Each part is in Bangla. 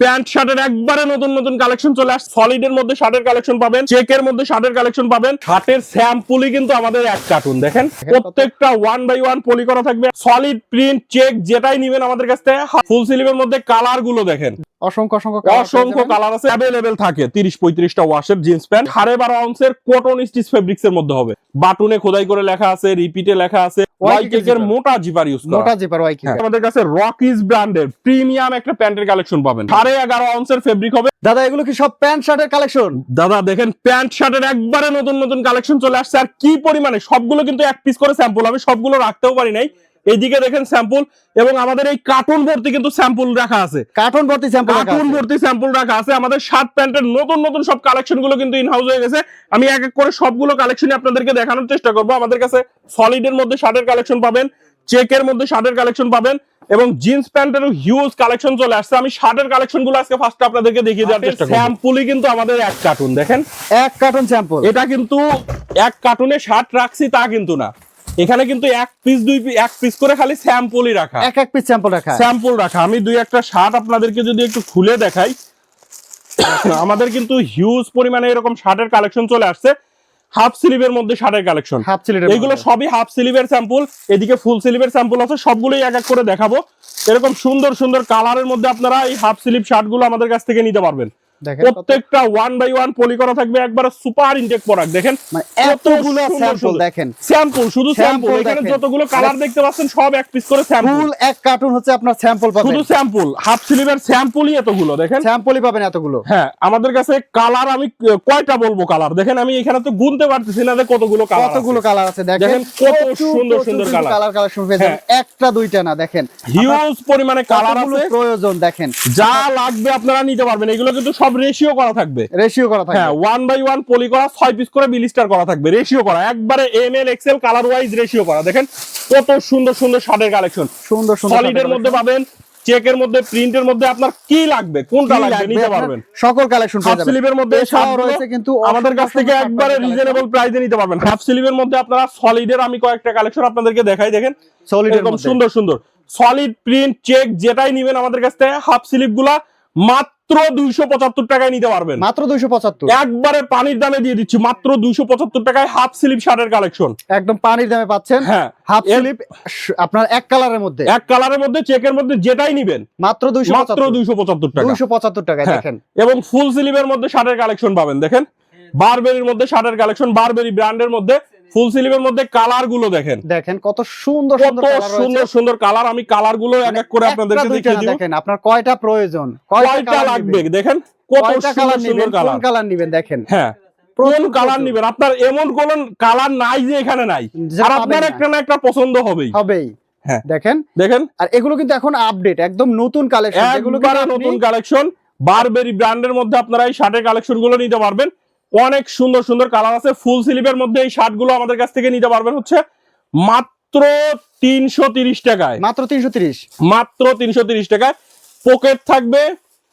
প্যান্ট শার্টের একবারে নতুন নতুন কালেকশন চলে আসছে। সলিড এর মধ্যে শার্টের কালেকশন পাবেন চেক এর মধ্যে শার্টের কালেকশন পাবেন। শার্টের স্যাম্পলই কিন্তু আমাদের এক কার্টুন দেখেন? প্রত্যেকটা ওয়ান বাই ওয়ান পলি করা থাকবে। সলিড প্রিন্ট চেক যেটাই নিবেন আমাদের কাছ থেকে ফুল স্লিভের মধ্যে কালারগুলো দেখেন। অসংখ্য অসংখ্য অসংখ্য কালার আছে অ্যাভেলেবেল থাকে তিরিশ পঁয়ত্রিশটা ওয়াশের জিন্স প্যান্ট সাড়ে বারো আউন্সের কটন স্টিচ ফেব্রিক্স এর মধ্যে হবে। বাটুনে খোদাই করে লেখা আছে রিপিটে লেখা আছে ওয়াইকেকের মোটা জিপার ইউজ করা। মোটা জিপার ওয়াই আমাদের কাছে রকিজ ব্র্যান্ডের প্রিমিয়াম একটা প্যান্টের কালেকশন পাবেন। সাড়ে এগারো আউন্সের ফেব্রিক হবে। দাদা এগুলো কি সব প্যান্ট শার্টের কালেকশন দাদা দেখেন প্যান্ট শার্টের একবারে নতুন নতুন কালেকশন চলে আসছে। আর কি পরিমাণে? সবগুলো কিন্তু এক পিস করে স্যাম্পল আমি সবগুলো রাখতেও পারি নাই। এইদিকে দেখেন স্যাম্পল এবং আমাদের এই কার্টুন ভর্তি কিন্তু স্যাম্পল রাখা আছে। কার্টন ভর্তি স্যাম্পল কার্টুন ভর্তি স্যাম্পল রাখা আছে। আমাদের শার্ট প্যান্টের নতুন নতুন সব কালেকশনগুলো কিন্তু ইনহাউস হয়ে গেছে। আমি এক এক করে সবগুলো কালেকশনই আপনাদেরকে দেখানোর চেষ্টা করব। আমাদের কাছে সলিডের মধ্যে শার্টের কালেকশন পাবেন চেকের মধ্যে শার্টের কালেকশন পাবেন এবং জিন্স প্যান্টেরও হিউজ কালেকশন চলে আসছে। আমি শার্টের কালেকশনগুলো আজকে ফার্স্ট আপনাদেরকে দেখিয়ে দেওয়ার চেষ্টা করব। স্যাম্পলই কিন্তু আমাদের এক কার্টুন দেখেন। এক কার্টুন স্যাম্পল এটা কিন্তু এক কার্টুনে শার্ট রাখছি তা কিন্তু না। এখানে কিন্তু এক পিস দুই এক পিস করে খালি স্যাম্পলই রাখা। এক এক পিস স্যাম্পল রাখা। স্যাম্পল রাখা। আমি দুই একটা শার্ট আপনাদেরকে যদি একটু খুলে দেখাই। আমাদের কিন্তু হিউজ পরিমাণে এরকম শার্টের কালেকশন চলে আসছে। হাফ স্লিভের মধ্যে শার্টের কালেকশন হাফ সিলিটার এগুলো সবই হাফ স্লিভের স্যাম্পল এদিকে ফুল স্লিভের স্যাম্পল আছে। সবগুলোই এক এক করে দেখাবো। এরকম সুন্দর সুন্দর কালারের মধ্যে আপনারা এই হাফ স্লিভ শার্টগুলো আমাদের কাছ থেকে নিতে পারবেন। প্রত্যেকটা ওয়ান বাই ওয়ান পলি করা থাকবে একবারে সুপার ইনটেক প্রোডাক্ট দেখেন এতগুলো স্যাম্পল দেখেন। স্যাম্পল শুধু স্যাম্পল এখানে যতগুলো কালার দেখতে পাচ্ছেন সব এক পিস করে স্যাম্পল ফুল এক কার্টুন হচ্ছে আপনার স্যাম্পল পাবেন। শুধু স্যাম্পল হাফ স্লিভের স্যাম্পলই এতগুলো দেখেন। স্যাম্পলই পাবেন এতগুলো। হ্যাঁ আমাদের কাছে কালার আমি কয়টা বলব কালার দেখেন আমি এখানে তো গুনতে পারতেছি না যে কতগুলো কালার কতগুলো কালার আছে দেখেন। কত সুন্দর সুন্দর কালার কালার কালেকশন পেয়ে একটা দুইটা না দেখেন। হিউজ পরিমাণে কালার আছে। প্রয়োজন দেখেন। যা লাগবে আপনারা নিতে পারবেন। এগুলো কিন্তু সব রেশিও করা থাকবে। রেশিও করা হ্যাঁ ওয়ান বাই ওয়ান পলি করা ছয় পিস করে বিলিস্টার করা থাকবে। রেশিও করা একবারে M L XL colour wise ratio করা। দেখেন কত সুন্দর সুন্দর শার্টের কালেকশন সুন্দর সুন্দর সলিডের মধ্যে পাবেন চেকের মধ্যে প্রিন্টের মধ্যে আপনার কি লাগবে কোনটা লাগবে নিতে পারবেন। সকল কালেকশন হাফ স্লিভের মধ্যে শার্টগুলো রয়েছে কিন্তু আমাদের কাছ থেকে একবারে রিজনেবল প্রাইসে নিতে পারবেন। হাফ স্লিভের মধ্যে আপনারা সলিডের আমি কয়েকটা কালেকশন আপনাদেরকে দেখাই দেখেন। সলিডের সুন্দর সুন্দর। সলিড প্রিন্ট চেক যেটাই নিবেন আমাদের কাছ থেকে হাফ স্লিভগুলা মাত্র দুইশো পঁচাত্তর টাকায় নিতে পারবেন। মাত্র দুইশো পঁচাত্তর। একবারে পানির দামে দিয়ে দিচ্ছি মাত্র দুইশো পঁচাত্তর টাকায় হাফ স্লিভ শার্টের কালেকশন একদম পানির দামে পাচ্ছেন। হ্যাঁ হাফ স্লিপ আপনার এক কালারের মধ্যে। এক কালারের মধ্যে চেকের মধ্যে যেটাই নিবেন। মাত্র দুইশো মাত্র দুইশো পঁচাত্তর টাকা। দুইশো পঁচাত্তর টাকায় হ্যাঁ। দেখেন। এবং ফুল স্লিভের মধ্যে শার্টের কালেকশন পাবেন দেখেন। বারবেরির মধ্যে শার্টের কালেকশন বারবেরি ব্র্যান্ডের মধ্যে ফুল স্লিভের মধ্যে কালারগুলো দেখেন। দেখেন কত সুন্দর কত সুন্দর সুন্দর সুন্দর কালার আমি কালারগুলো এক এক করে আপনাদেরকে দেখিয়ে দিব। দেখেন আপনার কয়টা প্রয়োজন? কয়টা লাগবে দেখেন কত কয়টা সুন্দর কালার কোন কালার নিবেন দেখেন? হ্যাঁ কোন কালার। নিবেন? আপনার এমন কোন কালার নাই যে এখানে নাই। আর আপনার একটা না একটা পছন্দ হবেই। হবেই। হ্যাঁ। দেখেন? দেখেন? আর এগুলো কিন্তু এখন আপডেট একদম নতুন কালেকশন আপনি- নতুন কালেকশন বারবেরি ব্র্যান্ডের মধ্যে আপনারা এই শার্টের কালেকশনগুলো নিতে পারবেন। অনেক সুন্দর সুন্দর কালার আছে। ফুল স্লিভের মধ্যে এই শার্টগুলো আমাদের কাছ থেকে নিতে পারবেন হচ্ছে মাত্র তিনশো তিরিশ টাকায়। মাত্র তিনশো তিরিশ। মাত্র তিনশো তিরিশ টাকায়। পকেট থাকবে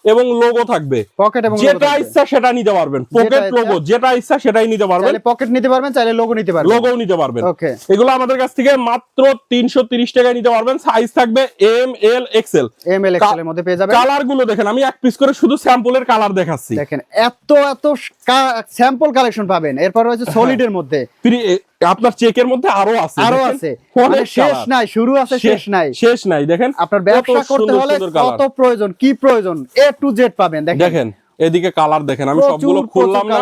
এবং লোগো থাকবে। পকেট এবং যেটা ইচ্ছা সেটা নিতে পারবেন। পকেট লোগো যেটা ইচ্ছা সেটাই নিতে পারবেন। পকেট নিতে পারবেন চাইলে লোগো নিতে পারবেন। লোগোও নিতে পারবেন। ওকে এগুলো আমাদের কাছ থেকে মাত্র তিনশো তিরিশ টাকায় নিতে পারবেন। সাইজ থাকবে M L XL M L XL এর মধ্যে পেয়ে যাবেন। কালারগুলো দেখেন আমি এক পিস করে শুধু স্যাম্পলের কালার দেখাচ্ছি। দেখেন এত এত স্যাম্পল কালেকশন পাবেন। এরপর রয়েছে সলিডের মধ্যে। প্রি- এ, আপনার চেকের মধ্যে আরও আছে আরও আছে। মানে শেষ নাই শুরু আছে শেষ নাই। শেষ নাই দেখেন? আপনার ব্যবসা করতে সুন্দর হলে সুন্দর কত প্রয়োজন কি প্রয়োজন? এ টু জেড পাবেন দেখেন। দেখেন এদিকে কালার দেখেন আমি সবগুলো খুললাম না।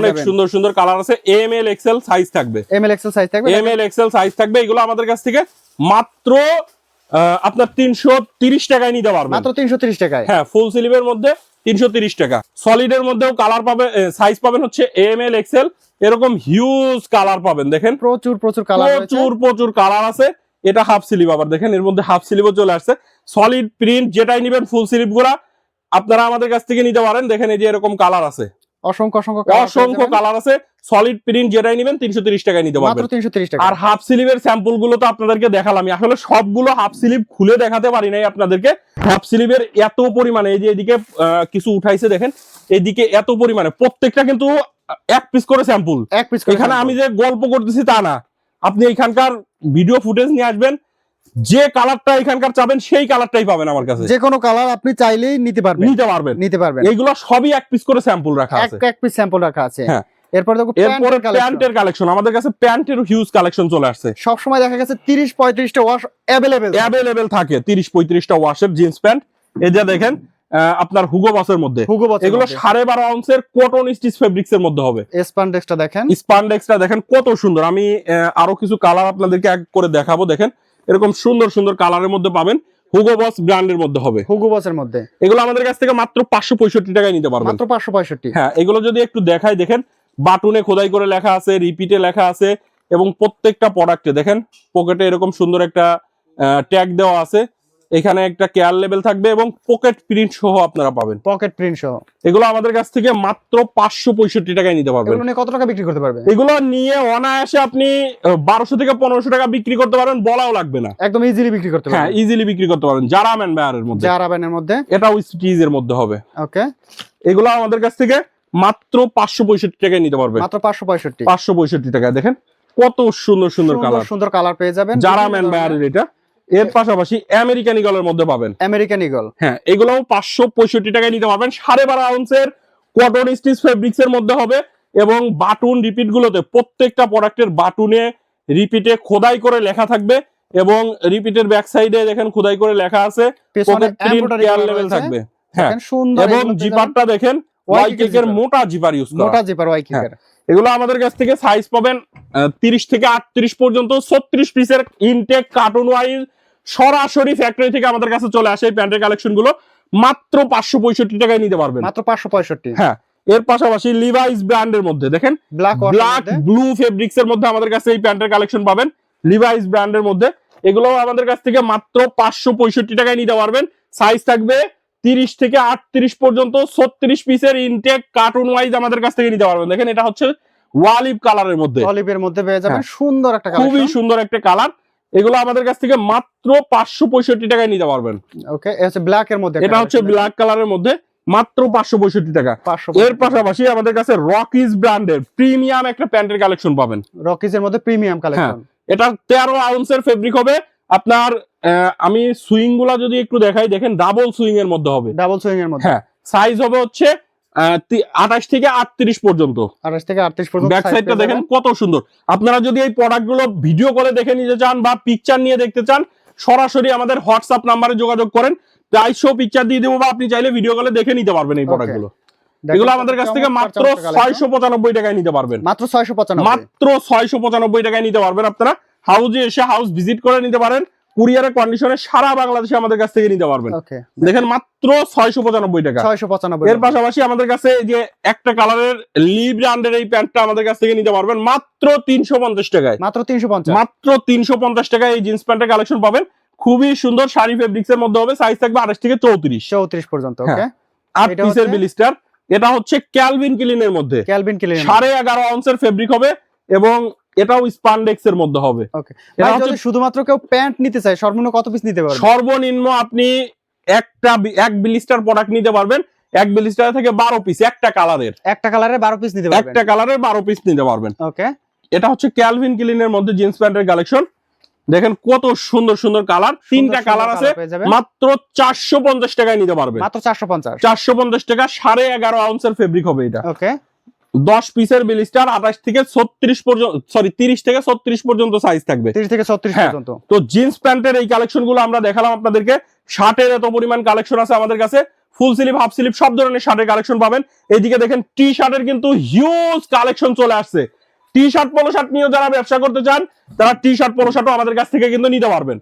অনেক সুন্দর সুন্দর কালার আছে। এম এল এক্সেল সাইজ থাকবে। এম এল এক্সেল সাইজ থাকবে এম এল এক্সেল সাইজ থাকবে এগুলো আমাদের কাছ থেকে মাত্র আপনার তিনশো তিরিশ টাকায় নিতে পারবেন। মাত্র তিনশো তিরিশ টাকায়। হ্যাঁ ফুল স্লিভের মধ্যে তিনশো তিরিশ টাকা। সলিডের মধ্যেও কালার পাবে সাইজ পাবেন হচ্ছে এম এল এক্সেল এরকম হিউজ কালার পাবেন দেখেন। প্রচুর প্রচুর কালার প্রচুর প্রচুর কালার আছে। এটা হাফ স্লিভ আবার দেখেন এর মধ্যে হাফ স্লিভও চলে আসছে। সলিড প্রিন্ট যেটাই নিবেন ফুল স্লিভগুলা আপনারা আমাদের কাছ থেকে নিতে পারেন। দেখেন এই যে এরকম কালার আছে। অসংখ্য অসংখ্য অসংখ্য কালার আছে। সলিড প্রিন্ট যেটাই নিবেন তিনশো তিরিশ টাকায় নিতে পারবেন। তিনশো তিরিশ টাকা আর হাফ স্লিভের স্যাম্পলগুলো তো আপনাদেরকে দেখালাম আসলে সবগুলো হাফ স্লিভ খুলে দেখাতে পারি নাই আপনাদেরকে। হাফ স্লিভের এত পরিমাণে এই যে এদিকে কিছু উঠাইছে দেখেন এদিকে এত পরিমাণে। প্রত্যেকটা কিন্তু এক পিস করে স্যাম্পল এক পিস এখানে আমি যে গল্প করতেছি তা না। আপনি এখানকার ভিডিও ফুটেজ নিয়ে আসবেন যে কালারটা এখানকার চাবেন সেই কালারটাই পাবেন আমার কাছে যে কোনো কালার আপনি চাইলেই নিতে পারবেন নিতে পারবেন নিতে পারবেন এইগুলো সবই এক পিস করে স্যাম্পল রাখা এক আছে এক পিস স্যাম্পল রাখা আছে হ্যাঁ। এরপর দেখো এরপরে প্যান্টের কালেকশন প্যান্টের কালেকশন আমাদের কাছে প্যান্টের হিউজ কালেকশন চলে আসছে সব সময় দেখা গেছে 30 35টা ওয়াশ अवेलेबल অ্যাভেলেবেল থাকে তিরিশ পঁয়ত্রিশটা ওয়াশের জিন্স প্যান্ট এই যে দেখেন আহ, আপনার হুগো বাসের মধ্যে হুগো বছর এগুলো সাড়ে বারো আউন্সের কটন স্টিচ ফেব্রিক্স এর মধ্যে হবে স্পান্ডেক্সটা দেখেন স্পান্ডেক্সটা দেখেন কত সুন্দর আমি আহ, আরো কিছু কালার আপনাদেরকে এক করে দেখাবো দেখেন এরকম সুন্দর সুন্দর কালারের মধ্যে পাবেন হুগো বস ব্র্যান্ডের মধ্যে হবে। হুগো বসের মধ্যে। এগুলো আমাদের কাছ থেকে মাত্র পাঁচশো পঁয়ষট্টি টাকায় নিতে পারবেন। মাত্র 565 হ্যাঁ এগুলো যদি একটু দেখাই দেখেন বাটুনে খোদাই করে লেখা আছে রিপিটে লেখা আছে এবং প্রত্যেকটা প্রোডাক্টে দেখেন পকেটে এরকম সুন্দর একটা ট্যাগ দেওয়া আছে। এখানে একটা কেয়ার লেভেল থাকবে এবং পকেট প্রিন্ট সহ আপনারা পাবেন। পকেট প্রিন্ট সহ। এগুলো আমাদের কাছ থেকে মাত্র পাঁচশো পঁয়ষট্টি টাকায় নিতে পারবেন। কত টাকা বিক্রি করতে পারবে? এগুলো নিয়ে অনায়াসে আপনি বারোশো থেকে পনেরোশো টাকা বিক্রি করতে পারেন বলাও লাগবে না। একদম ইজিলি বিক্রি করতে হ্যাঁ ইজিলি বিক্রি করতে পারেন যারা ম্যান বায়ারের মধ্যে। যারা ব্যানের মধ্যে। এটাও স্টিজের মধ্যে হবে। ওকে। এগুলো আমাদের কাছ থেকে মাত্র পাঁচশো পঁয়ষট্টি টাকায় নিতে পারবেন মাত্র 565 পাঁচশো পঁয়ষট্টি টাকায় দেখেন কত সুন্দর সুন্দর সুন্দর কালার সুন্দর কালার পেয়ে যাবেন। যারা ম্যান বায়ারের এটা এর পাশাপাশি আমেরিকান ইগলের মধ্যে পাবেন। আমেরিকান ইগল হ্যাঁ এগুলোও পাঁচশো পঁয়ষট্টি টাকায় নিতে পারবেন। সাড়ে বারো আউন্সের কটন স্টিচ ফেব্রিক্স এর মধ্যে হবে এবং বাটুন রিপিট গুলোতে প্রত্যেকটা প্রোডাক্টের বাটুনে রিপিটে খোদাই করে লেখা থাকবে এবং রিপিটের ব্যাক সাইডে দেখেন খোদাই করে লেখা আছে। লেভেল থাকবে। হ্যাঁ সুন্দর এবং জিপারটা দেখেন। ওয়াই কেকের। মোটা জিপার ইউজ করা। মোটা জিপার ওয়াই কিকের এগুলো আমাদের কাছ থেকে সাইজ পাবেন তিরিশ থেকে আটত্রিশ পর্যন্ত ছত্রিশ পিসের ইনটেক কার্টুন ওয়াইজ সরাসরি ফ্যাক্টরি থেকে আমাদের কাছে চলে আসে এই প্যান্টের কালেকশনগুলো। মাত্র পাঁচশো পঁয়ষট্টি টাকায় নিতে পারবেন। মাত্র 565 হ্যাঁ এর পাশাপাশি লিভাইস ব্র্যান্ডের মধ্যে দেখেন? ব্ল্যাক ব্ল্যাক ব্লু ফেব্রিক্স এর মধ্যে আমাদের কাছে এই প্যান্টের কালেকশন পাবেন। লিভাইস ব্র্যান্ডের মধ্যে। এগুলো আমাদের কাছ থেকে মাত্র পাঁচশো পঁয়ষট্টি টাকায় নিতে পারবেন। সাইজ থাকবে তিরিশ থেকে আটত্রিশ পর্যন্ত ছত্রিশ পিসের ইনটেক কার্টুন ওয়াইজ আমাদের কাছ থেকে নিতে পারবেন। দেখেন এটা হচ্ছে ওয়ালিভ কালারের মধ্যে। অলিভের মধ্যে পেয়ে যাবেন হ্যাঁ। সুন্দর একটা খুবই সুন্দর একটা কালার এগুলো আমাদের কাছ থেকে মাত্র পাঁচশো পঁয়ষট্টি টাকায় নিতে পারবেন। ওকে এটা হচ্ছে ব্ল্যাক এর মধ্যে এটা হচ্ছে ব্ল্যাক কালারের মধ্যে মাত্র পাঁচশো পঁয়ষট্টি টাকা। 500 এর পাশাপাশি আমাদের কাছে রকিজ ব্র্যান্ডের প্রিমিয়াম একটা প্যান্টের কালেকশন পাবেন। রকিজ এর মধ্যে প্রিমিয়াম কালেকশন এটা তেরো আউন্সের ফেব্রিক হবে। আপনার আমি সুইংগুলা যদি একটু দেখাই দেখেন ডাবল সুইং এর মধ্যে হবে। ডাবল সুইং এর মধ্যে। হ্যাঁ সাইজ হবে হচ্ছে আঠাশ থেকে আটত্রিশ পর্যন্ত। 28 থেকে 38 পর্যন্ত ব্যাক সাইডটা দেখেন কত সুন্দর। আপনারা যদি এই প্রোডাক্টগুলো ভিডিও করে দেখে নিতে চান বা পিকচার নিয়ে দেখতে চান সরাসরি আমাদের হোয়াটসঅ্যাপ নাম্বারে যোগাযোগ করেন। প্রাইসও পিকচার দিয়ে দেবো বা আপনি চাইলে ভিডিও কলে দেখে নিতে পারবেন এই Okay. প্রোডাক্টগুলো এগুলো আমাদের কাছ থেকে মাত্র। ছয়শো পঁচানব্বই টাকায় নিতে পারবেন। মাত্র 695 মাত্র ছয়শো পঁচানব্বই টাকায় নিতে পারবেন আপনারা। হাউজে এসে হাউস ভিজিট করে নিতে পারেন। কুরিয়ারের কন্ডিশনে সারা বাংলাদেশে আমাদের কাছ থেকে নিতে পারবেন। দেখেন মাত্র ছয়শো পঁচানব্বই টাকা। 695 এর পাশাপাশি আমাদের কাছে এই যে একটা কালারের লি ব্র্যান্ডের এই প্যান্টটা আমাদের কাছ থেকে নিতে পারবেন মাত্র তিনশো পঞ্চাশ টাকায়। মাত্র 350 মাত্র তিনশো পঞ্চাশ টাকায় এই জিন্স প্যান্টের কালেকশন পাবেন। খুবই সুন্দর শাড়ি ফেব্রিক্স এর মধ্যে হবে সাইজ থাকবে আঠাশ থেকে চৌত্রিশ। 34 পর্যন্ত হ্যাঁ। আট পিসের হচ্ছে- বিলিস্টার এটা হচ্ছে ক্যালভিন ক্লিনের মধ্যে। ক্যালভিন ক্লিন সাড়ে এগারো আউন্সের ফেব্রিক হবে এবং এটাও স্পান্ডেক্স এর মধ্যে হবে। ওকে ভাই যদি শুধুমাত্র কেউ প্যান্ট নিতে চায় সর্বনিম্ন কত পিস নিতে পারবে? সর্বনিম্ন আপনি একটা এক বিলিস্টার প্রোডাক্ট নিতে পারবেন। এক বিলিস্টার থেকে বারো পিস একটা কালারের একটা কালারে 12 পিস নিতে পারবেন? একটা কালারের বারো পিস নিতে পারবেন। ওকে এটা হচ্ছে ক্যালভিন ক্লিনের মধ্যে জিন্স প্যান্টের কালেকশন দেখেন কত সুন্দর সুন্দর কালার তিনটা কালার আছে। মাত্র চারশো পঞ্চাশ টাকায় নিতে পারবেন। মাত্র 450 চারশো পঞ্চাশ টাকা সাড়ে এগারো আউন্সের ফেব্রিক হবে এটা। ওকে দশ পিসের বিলিস্টার আঠাশ থেকে ছত্রিশ পর্যন্ত সরি তিরিশ থেকে ছত্রিশ পর্যন্ত সাইজ থাকবে। 30 থেকে 36 হ্যাঁ। পর্যন্ত। তো জিন্স প্যান্টের এই কালেকশনগুলো আমরা দেখালাম আপনাদেরকে। শার্টের এত পরিমাণ কালেকশন আছে আমাদের কাছে। ফুল স্লিপ হাফ স্লিপ সব ধরনের শার্টের কালেকশন পাবেন। এইদিকে দেখেন টি শার্টের কিন্তু হিউজ কালেকশন চলে আসছে। টি শার্ট পলো শার্ট নিয়েও যারা ব্যবসা করতে চান তারা টি শার্ট পলো শার্টও আমাদের কাছ থেকে কিন্তু নিতে পারবেন।